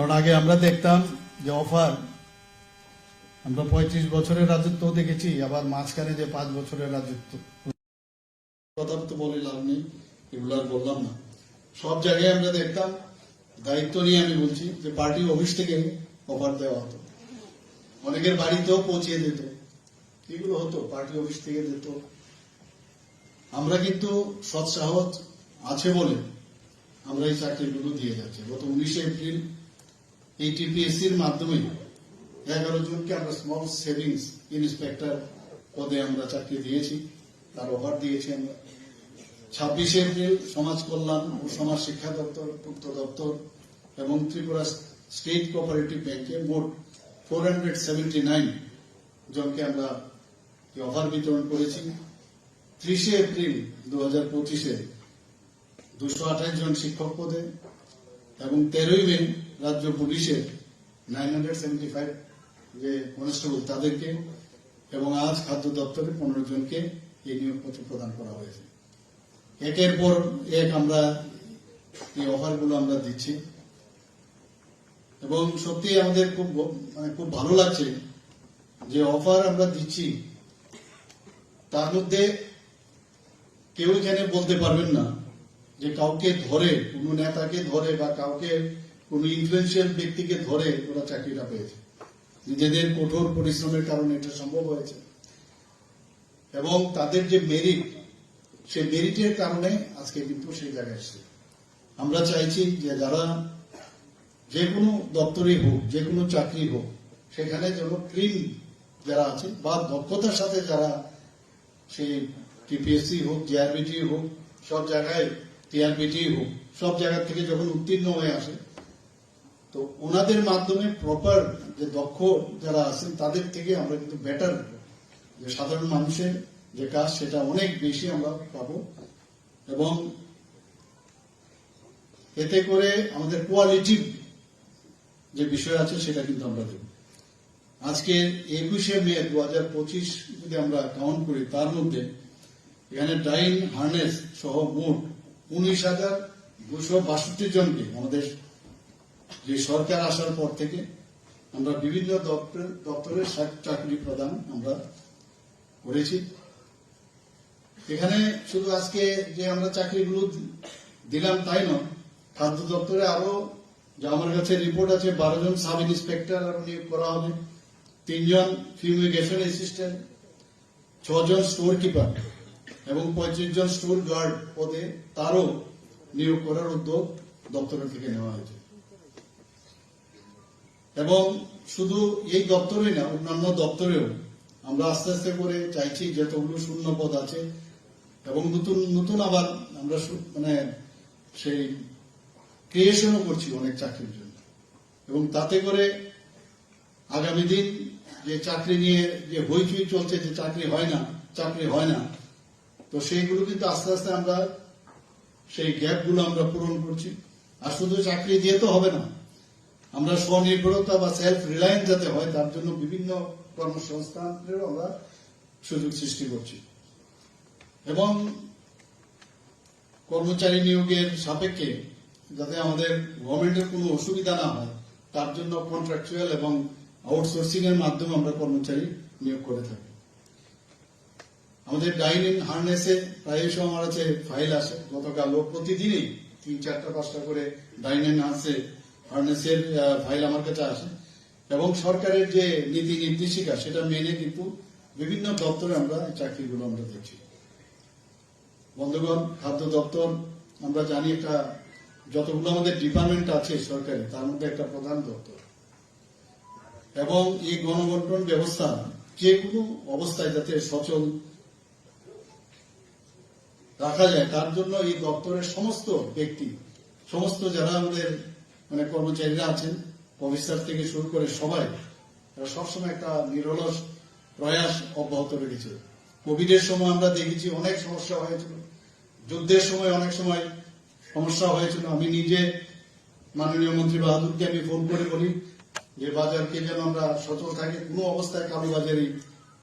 কারণ আগে আমরা দেখতাম যে অফার, আমরা পঁয়ত্রিশ বছরের রাজত্ব দেখেছি, আবার মাঝখানে যে পাঁচ বছরের রাজত্ব। কথা তো বলে লাভ নেই, এগুলো আর বললাম না। সব জায়গায় আমরা দেখতাম, দায়িত্ব নিয়ে আমি বলছি যে পার্টি অফিস থেকে অফার দেওয়া হতো। অনেকের বাড়িতেও পৌঁছিয়ে দিত। এগুলো হতো, পার্টি অফিস থেকে দিত। আমরা কিন্তু সৎসাহস আছে বলে আমরা এই চাকরিগুলো দিয়ে যাচ্ছি। গত উনিশে এপ্রিল এই টিপিএসসির মাধ্যমে এগারো জনকে আমরা স্মল সেভিংস ইন্সপেক্টর পদে আমরা চাকরি দিয়েছি। তার অফার দিয়েছি আমরা। ছাব্বিশে এপ্রিল সমাজ কল্যাণ ও সমাজ শিক্ষা দপ্তর পূর্ত দপ্তর এবং ত্রিপুরা স্টেট কোঅপারেটিভ ব্যাংকে মোট ফোর হান্ড্রেড সেভেন্টি নাইন জনকে আমরা অফার বিতরণ করেছি। ত্রিশে এপ্রিল দু হাজার পঁচিশে দুশো আঠাশ জন শিক্ষক পদে এবং তেরোই মে রাজ্য পুলিশের নাইন হান্ড্রেড সেভেন্টি ফাইভ যে কনস্টেবল তাদেরকে এবং আজ খাদ্য দপ্তরে পনেরো জনকে এই নিয়োগপত্র প্রদান করা হয়েছে। একের পর এক আমরা এই অফারগুলো আমরা দিচ্ছি। এবং সত্যি আমাদের খুব মানে খুব ভালো লাগছে যে অফার আমরা দিচ্ছি, তার মধ্যে কেউ এখানে বলতে পারবেন না যে কাউকে ধরে, কোনো নেতাকে ধরে বা কাউকে কোনো ইনফ্লুয়েন্সিয়াল ব্যক্তিকে ধরে ওরা চাকরিটা পেয়েছে। নিজেদের কঠোর পরিশ্রমের কারণে এটা সম্ভব হয়েছে। এবং তাদের যে মেরিট সেই মেরিটের কারণে আজকে কিন্তু সেই জায়গায় এসছে। আমরা চাইছি যে যারা যে কোনো দপ্তরে হোক, যে কোনো চাকরি হোক, সেখানে যেন ক্লিন যারা আছে বা দক্ষতার সাথে যারা সেই টিপিএসসি হোক জিআরবিটি হোক, সব জায়গায় টিআরবিটি হোক, সব জায়গা থেকে যখন উত্তীর্ণ হয়ে আসে তো ওনাদের মাধ্যমে প্রপার যে দক্ষ যারা আছেন, তাদের থেকে আমরা কিন্তু বেটার যে সাধারণ মানুষের যে কাজ, সেটা অনেক বেশি আমরা পাবো। এবং এতে করে আমাদের কোয়ালিটি যে বিষয় আছে, সেটা কিন্তু আমরা দেব। আজকে একুশে মে দু হাজার পঁচিশ যদি আমরা কাউন্ট করি, তার মধ্যে এখানে ডাইন হার্নেস সহ মোট উনিশ হাজার দুশো বাষট্টি জনকে আমাদের যে সরকার আসার পর থেকে আমরা বিভিন্ন দপ্তর দপ্তরের চাক- চাকরি প্রদান আমরা করেছি। এখানে শুধু আজকে যে আমরা চাকরিগুলো দিলাম তাই নয়, খাদ্য দপ্তরে আরও যে আমার কাছে রিপোর্ট আছে, বারো জন সাব ইন্সপেক্টর নিয়োগ করা হবে, তিনজন ফিউমিগেশন অ্যাসিস্ট্যান্ট ছজন স্টোর কিপার এবং পঁয়ত্রিশ জন স্টোর গার্ড পদে তারও নিয়োগ করার উদ্যোগ দপ্তরের থেকে নেওয়া হয়েছে। এবং শুধু এই দপ্তরে না, অন্যান্য দপ্তরেও আমরা আস্তে আস্তে করে চাইছি যতগুলো শূন্য পদ আছে এবং নতুন নতুন আবার আমরা মানে সেই ক্রিয়েশনও করছি অনেক চাকরির জন্য। এবং তাতে করে আগামী দিন যে চাকরি নিয়ে যে হইচই চলছে, যে চাকরি হয় না, চাকরি হয় না, তো সেইগুলো কিন্তু আস্তে আস্তে আমরা সেই গ্যাপগুলো আমরা পূরণ করছি। আর শুধু চাকরি দিয়ে তো হবে না আমরা স্বনির্ভরতা বা সেলফ রিলায়েন্স যাতে হয়, তার জন্য বিভিন্ন কর্মসংস্থানেরও আমরা সুযোগ সৃষ্টি করছি। এবং কর্মচারী নিয়োগের সাপেক্ষে যাতে আমাদের গভর্নমেন্টের কোনো অসুবিধা না হয়, তার জন্য কন্ট্রাকচুয়াল এবং আউটসোর্সিং এর মাধ্যমে আমরা কর্মচারী নিয়োগ করে থাকি। আমাদের ডাইন ইন হার্নেসে প্রায়শ আমার আছে ফাইল আসে। গতকালও প্রতিদিনই তিন, চারটা, পাঁচটা করে ডাইন ইন হার্সে হার্নেসের ফাইল আমার কাছে আসে। এবং সরকারের যে নীতি নির্দেশিকা, সেটা মেনে কিন্তু বিভিন্ন দপ্তরে আমরা চাকরিগুলো আমরা দেখছি। বন্ধুগণ, খাদ্য দপ্তর, আমরা জানি একটা যতগুলো আমাদের ডিপার্টমেন্ট আছে সরকারি, তার মধ্যে একটা প্রধান দপ্তর। এবং এই গণবন্টন ব্যবস্থা যে কোনো অবস্থায় যাতে সচল রাখা যায়, তার জন্য এই দপ্তরের সমস্ত ব্যক্তি, সমস্ত যারা আমাদের মানে কর্মচারীরা আছেন, অফিসার থেকে শুরু করে সবাই সবসময় একটা নিরলস প্রয়াস অব্যাহত রেখেছে। কোভিডের সময় আমরা দেখেছি অনেক সমস্যা হয়েছিল, যুদ্ধের সময় অনেক সময় সমস্যা হয়েছিল। আমি নিজে মাননীয় মন্ত্রী বাহাদুরকে আমি ফোন করে বলি যে, বাজারকে যেন আমরা সচল থাকি, কোনো অবস্থায় কালো বাজারি